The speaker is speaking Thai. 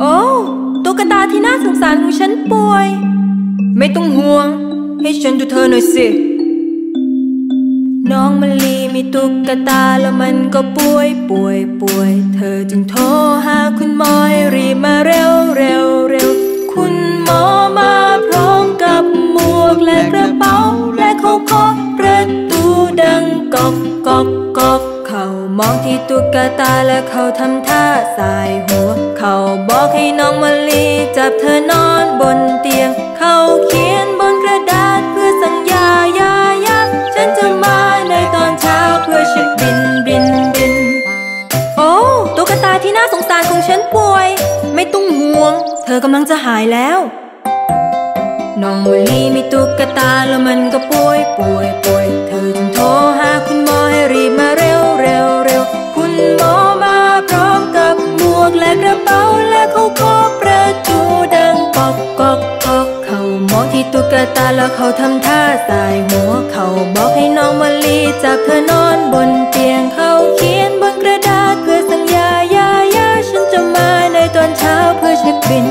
โอ้ตุ๊กตาที่น่าสงสารของฉันป่วย ไม่ต้องห่วง ให้ฉันดูเธอหน่อยสิ น้องมะลีมีตุ๊กตาแล้วมันก็ป่วยป่วยป่วย เธอจึงโทรหาคุณหมอรีบมาเร็วเร็วเร็วคุณหมอมาพร้อมกับหมวกและกระเป๋าและเขาเคาะประตูดังกอกกอกกอกเขามองที่ตุ๊กตาและเขาทำท่าสายหัว เขาบอกให้น้องมะลีจับเธอนอนบนเตียง เขาเขียนบนกระดาษเพื่อสัญญายายาฉันจะมาในตอนเช้าเพื่อเช็คบินบินบิน โอ้ตุ๊กตาที่น่าสงสารของฉันป่วย ไม่ต้องห่วง เธอกำลังจะหายแล้ว น้องมะลีมีตุ๊กตาแล้วมันก็ป่วยป่วยป่วย กและกระเป๋าและเขาเคาะประตูดังกอกกอกกอกเขามองที่ตุ๊กตาแล้วเขาทำท่าสายหัวเขาบอกให้น้องมาลีจับเธอนอนบนเตียงเขาเขียนบนกระดาษเพื่อสัญญายายาฉันจะมาในตอนเช้าเพื่อเช็คบิน